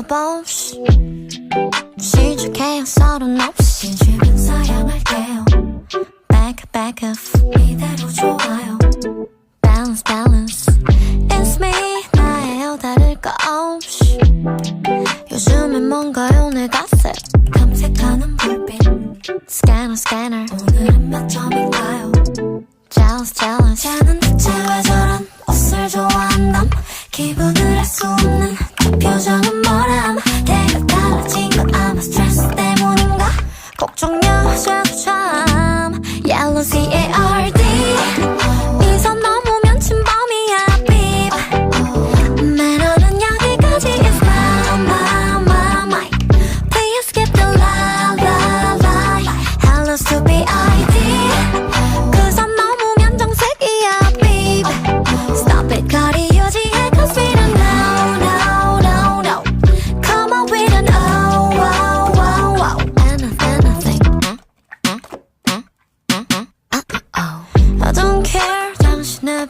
헤어질까봐 시작해요 서른 없이. 주변 사양할게요. Back back up 이대로 좋아요. Balance balance. It's me 나예요. 다를 거 없이. 요즘엔 뭔가요? 내 가슴 탐색하는 불빛. Scanner scanner. 오늘은 몇 점인가요? Jealous jealous. 쟤는 대체 왜 저런 옷을 좋아한담? 기분을 알수 없는 그 표정은 뭐람? 내가 달라진 건 아마 스트레스 때문인가? 걱정 여자도 참. Yellow C-A-R-D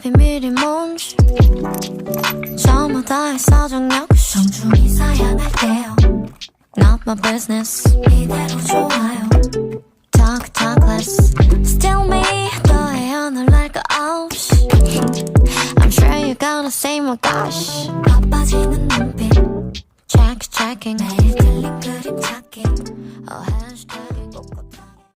당신의 비밀이 뭔지 저마다의 사정 역시 정중히 사양할게요 Not my business 이대로 좋아요 Talk talk less Still me 너의 오늘 날거 없이 I'm sure you're gonna say my gosh 바빠지는 눈빛 Check checking 매일